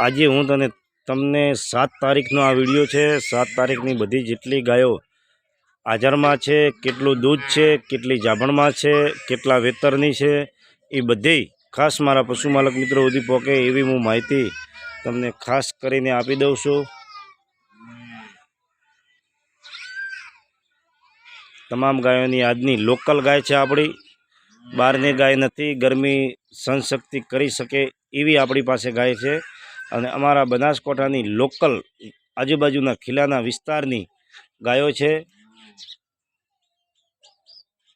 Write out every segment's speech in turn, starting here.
આજે હું તને તમને સાત તારીખનો આ વીડિયો છે. સાત તારીખની બધી જેટલી ગાયો હાજરમાં છે, કેટલું દૂધ છે, કેટલી જાભણમાં છે, કેટલા વેતરની છે, એ બધી ખાસ મારા પશુ માલક મિત્રો સુધી પહોંચે એવી હું માહિતી તમને ખાસ કરીને આપી દઉં છું. તમામ ગાયોની આજની લોકલ ગાય છે આપણી. બહારની ગાય નથી. ગરમી સહનશક્તિ કરી શકે એવી આપણી પાસે ગાય છે. અને અમારા બનાસકાંઠાની લોકલ આજુબાજુના ખીલાના વિસ્તારની ગાયો છે.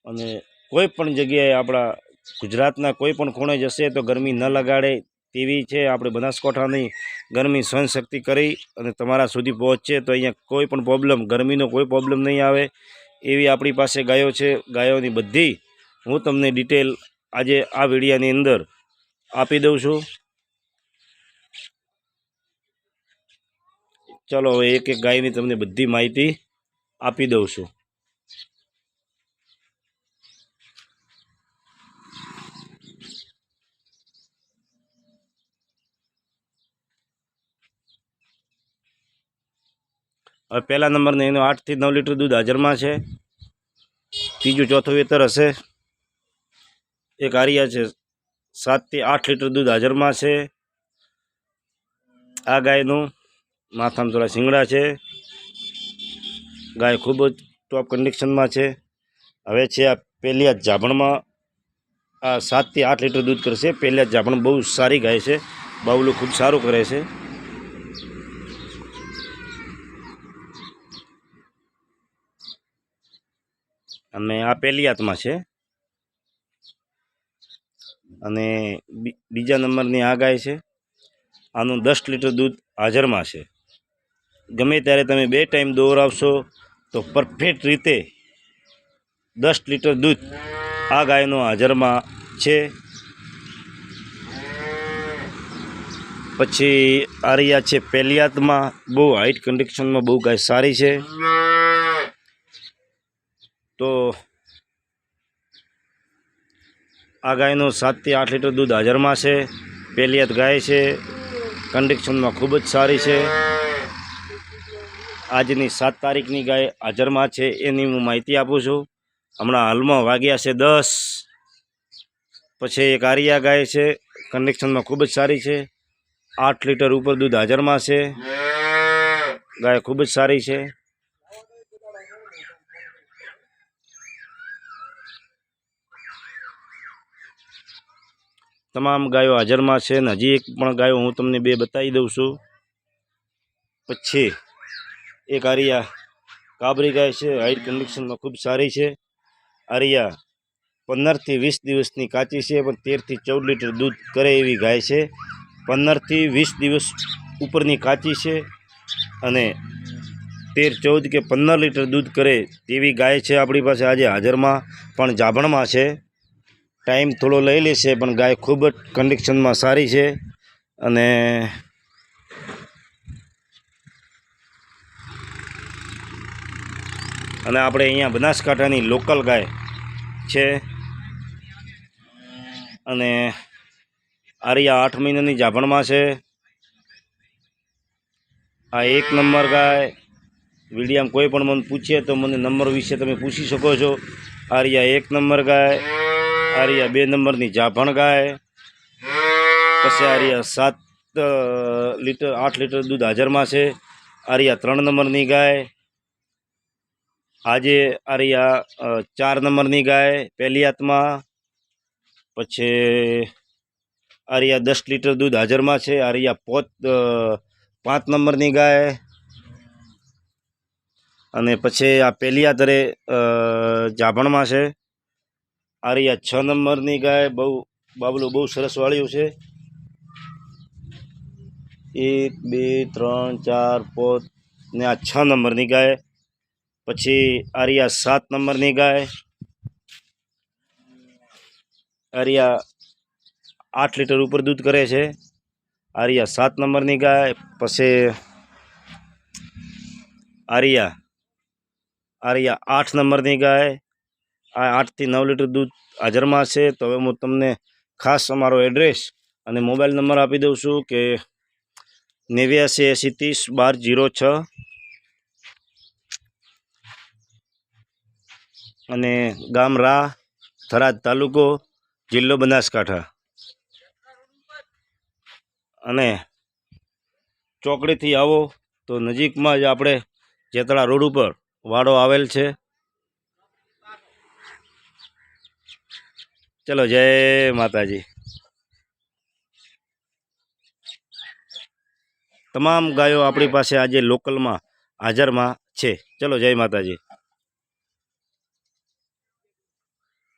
અને કોઈ પણ જગ્યાએ આપણા ગુજરાતના કોઈ પણ ખૂણે જશે તો ગરમી ન લગાડે તેવી છે આપણે બનાસકાંઠાની ગરમી સહનશક્તિ કરી અને તમારા સુધી પહોંચશે તો અહીંયા કોઈ પણ પ્રોબ્લેમ ગરમીનો કોઈ પ્રોબ્લેમ નહીં આવે એવી આપણી પાસે ગાયો છે. ગાયોની બધી હું તમને ડિટેલ આજે આ વિડીયાની અંદર આપી દઉં છું. ચલો એક એક ગાયની તમને બધી માહિતી આપી દઉં છું. હવે પહેલા નંબરને એનું આઠથી નવ લીટર દૂધ હાજરમાં છે. ત્રીજું ચોથું વેતર હશે. એક આરિયા છે, સાતથી આઠ લીટર દૂધ હાજરમાં છે. આ ગાયનું માથામાં થોડા શિંગડા છે. ગાય ખૂબ જ ટોપ કન્ડિશનમાં છે. હવે છે આ પહેલી જાભણમાં આ સાતથી આઠ લીટર દૂધ કરશે. પહેલી જાભણ બહુ સારી ગાય છે. બાવલું ખૂબ સારું કરે છે. અને આ પહેલી આત્મા છે. અને બીજા નંબરની આ ગાય છે. આનું દસ લીટર દૂધ હાજરમાં છે. ગમે ત્યારે તમે બે ટાઈમ દોરાવશો, તો પરફેક્ટ રીતે દસ લીટર દૂધ આ ગાયનો હાજરમાં છે. પછી આરિયા છે પેલિયાતમાં. બહુ હાઈટ કન્ડિશનમાં બહુ ગાય સારી છે. તો આ ગાયનું સાતથી આઠ લીટર દૂધ હાજરમાં છે. પેલિયાત ગાય છે. કન્ડિશનમાં ખૂબ જ સારી છે. આજની સાત તારીખની ગાય હાજરમાં છે એની હું માહિતી આપું છું. હમણાં હાલમાં વાગ્યા છે દસ. પછી એક આરિયા ગાય છે. કન્ડિશનમાં ખૂબ જ સારી છે. આઠ લીટર ઉપર દૂધ હાજરમાં છે. ગાય ખૂબ જ સારી છે. તમામ ગાયો હાજરમાં છે ને હજી પણ ગાયો હું તમને બે બતાવી દઉં છું. પછી એક આરિયા કાબરી ગાય છે. હાઈટ કન્ડિશનમાં ખૂબ સારી છે. આરિયા પંદરથી વીસ દિવસની કાચી છે પણ તેરથી ચૌદ લીટર દૂધ કરે એવી ગાય છે. પંદરથી વીસ દિવસ ઉપરની કાચી છે અને તેર, ચૌદ કે પંદર લીટર દૂધ કરે તેવી ગાય છે આપણી પાસે આજે હાજરમાં, પણ જાભણમાં છે. ટાઈમ થોડો લઈ લેશે પણ ગાય ખૂબ જ કન્ડિશનમાં સારી છે અને અને આપણે અહીંયા બનાસકાંઠાની લોકલ ગાય છે. અને આરિયા આઠ મહિનાની જાભણમાં છે. આ એક નંબર ગાય. વિડીયામાં કોઈ પણ મને પૂછે તો મને નંબર વિશે તમે પૂછી શકો છો. આરિયા એક નંબર ગાય. આરિયા બે નંબરની જાભણ ગાય. પછી આરિયા સાત લીટર, આઠ લીટર દૂધ હાજરમાં છે. આરિયા ત્રણ નંબરની ગાય. આજે અ, ચાર નંબરની ગાય પહેલી આત્મા પછી આરિયા દસ લીટર દૂધ હાજરમાં છે આરિયા પોત પાંચ નંબરની ગાય અને પછી આ પહેલી આતરે જાભણમાં છે. આરિયા છ નંબરની ગાય બહુ બાબલું બહુ સરસ વાળ્યું છે. એક બે ત્રણ ચાર પોત ને આ છ નંબરની ગાય. પછી આરિયા સાત નંબરની ગાય. આરિયા આઠ લીટર ઉપર દૂધ કરે છે. આરિયા સાત નંબરની ગાય, પછી આરિયા આરિયા આઠ નંબરની ગાય. આ આઠથી નવ લીટર દૂધ હાજરમાં છે. તો હવે હું તમને ખાસ અમારો એડ્રેસ અને મોબાઈલ નંબર આપી દઉં છું કે નેવ્યાસી એંસી ત્રીસ બાર જીરો છ અને ગામ રા, થરાદ તાલુકો, જિલ્લો બનાસકાંઠા. અને ચોકડીથી આવો તો નજીકમાં જ આપણે જેતળા રોડ ઉપર વાડો આવેલ છે. ચલો, જય માતાજી. તમામ ગાયો આપણી પાસે આજે લોકલમાં હાજરમાં છે. ચલો, જય માતાજી.